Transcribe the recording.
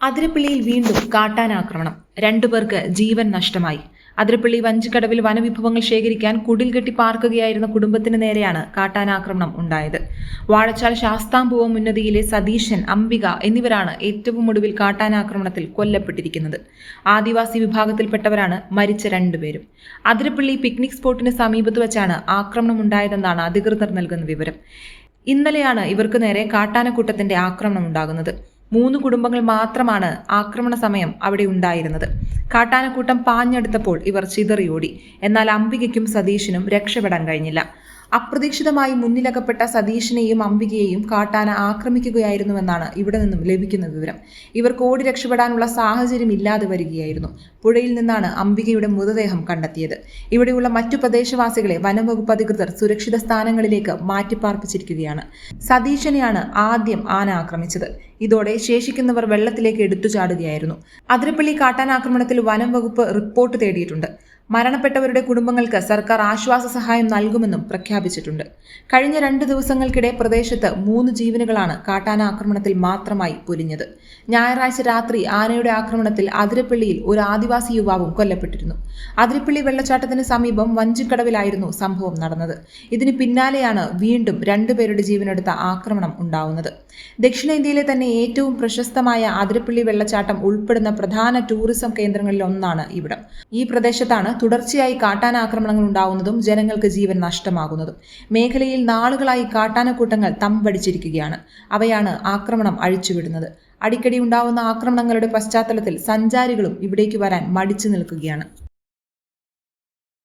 അതിരപ്പള്ളിയിൽ വീണ്ടും കാട്ടാനാക്രമണം. രണ്ടുപേർക്ക് ജീവൻ നഷ്ടമായി. അതിരപ്പള്ളി വഞ്ചിക്കടവിൽ വനവിഭവങ്ങൾ ശേഖരിക്കാൻ കുടിൽ കെട്ടി പാർക്കുകയായിരുന്ന കുടുംബത്തിന് നേരെയാണ് കാട്ടാനാക്രമണം ഉണ്ടായത്. വാഴച്ചാൽ ശാസ്താംപൂവം ഉന്നതിയിലെ സതീശൻ അംബിക എന്നിവരാണ് ഏറ്റവും ഒടുവിൽ കാട്ടാനാക്രമണത്തിൽ കൊല്ലപ്പെട്ടിരിക്കുന്നത്. ആദിവാസി വിഭാഗത്തിൽപ്പെട്ടവരാണ് മരിച്ച രണ്ടുപേരും. അതിരപ്പള്ളി പിക്നിക് സ്പോട്ടിന് സമീപത്ത് വെച്ചാണ് ആക്രമണം ഉണ്ടായതെന്നാണ് അധികൃതർ നൽകുന്ന വിവരം. ഇന്നലെയാണ് ഇവർക്ക് നേരെ കാട്ടാനക്കൂട്ടത്തിന്റെ ആക്രമണം ഉണ്ടാകുന്നത്. മൂന്ന് കുടുംബങ്ങൾ മാത്രമാണ് ആക്രമണ സമയം അവിടെ ഉണ്ടായിരുന്നത്. കാട്ടാനക്കൂട്ടം പാഞ്ഞെടുത്തപ്പോൾ ഇവർ ചിതറിയോടി. എന്നാൽ അംബികയ്ക്കും സതീഷിനും രക്ഷപ്പെടാൻ കഴിഞ്ഞില്ല. അപ്രതീക്ഷിതമായി മുന്നിലകപ്പെട്ട സതീഷിനെയും അംബികയെയും കാട്ടാന ആക്രമിക്കുകയായിരുന്നുവെന്നാണ് ഇവിടെ നിന്നും ലഭിക്കുന്ന വിവരം. ഇവർ ഓടി രക്ഷപ്പെടാനുള്ള സാഹചര്യം ഇല്ലാതെ വരികയായിരുന്നു. പുഴയിൽ നിന്നാണ് അംബികയുടെ മൃതദേഹം കണ്ടെത്തിയത്. ഇവിടെയുള്ള മറ്റു പ്രദേശവാസികളെ വനംവകുപ്പ് അധികൃതർ സുരക്ഷിത സ്ഥാനങ്ങളിലേക്ക് മാറ്റിപ്പാർപ്പിച്ചിരിക്കുകയാണ്. സതീശനെയാണ് ആദ്യം ആന ആക്രമിച്ചത്. ഇതോടെ ശേഷിക്കുന്നവർ വെള്ളത്തിലേക്ക് എടുത്തു ചാടുകയായിരുന്നു. അതിരപ്പള്ളി കാട്ടാനാക്രമണത്തിൽ വനം വകുപ്പ് റിപ്പോർട്ട് തേടിയിട്ടുണ്ട്. മരണപ്പെട്ടവരുടെ കുടുംബങ്ങൾക്ക് സർക്കാർ ആശ്വാസ സഹായം നൽകുമെന്നും പ്രഖ്യാപിച്ചിട്ടുണ്ട്. കഴിഞ്ഞ രണ്ട് ദിവസങ്ങൾക്കിടെ പ്രദേശത്ത് മൂന്ന് ജീവനുകളാണ് കാട്ടാന ആക്രമണത്തിൽ മാത്രമായി പൊലിഞ്ഞത്. ഞായറാഴ്ച രാത്രി ആനയുടെ ആക്രമണത്തിൽ അതിരപ്പള്ളിയിൽ ഒരു ആദിവാസി യുവാവും കൊല്ലപ്പെട്ടിരുന്നു. അതിരപ്പള്ളി വെള്ളച്ചാട്ടത്തിന് സമീപം വഞ്ചിക്കടവിലായിരുന്നു സംഭവം നടന്നത്. ഇതിന് പിന്നാലെയാണ് വീണ്ടും രണ്ടുപേരുടെ ജീവനെടുത്ത ആക്രമണം ഉണ്ടാവുന്നത്. ദക്ഷിണേന്ത്യയിലെ തന്നെ ഏറ്റവും പ്രശസ്തമായ അതിരപ്പള്ളി വെള്ളച്ചാട്ടം ഉൾപ്പെടുന്ന പ്രധാന ടൂറിസം കേന്ദ്രങ്ങളിൽ ഒന്നാണ് ഇവിടം. ഈ പ്രദേശത്താണ് തുടർച്ചയായി കാട്ടാനാക്രമണങ്ങൾ ഉണ്ടാവുന്നതും ജനങ്ങൾക്ക് ജീവൻ നഷ്ടമാകുന്നതും. മേഖലയിൽ നാളുകളായി കാട്ടാനക്കൂട്ടങ്ങൾ തമ്പടിച്ചിരിക്കുകയാണ്. അവയാണ് ആക്രമണം അഴിച്ചുവിടുന്നത്. അടിക്കടി ഉണ്ടാവുന്ന ആക്രമണങ്ങളുടെ പശ്ചാത്തലത്തിൽ സഞ്ചാരികളും ഇവിടേക്ക് വരാൻ മടിച്ചു നിൽക്കുകയാണ്.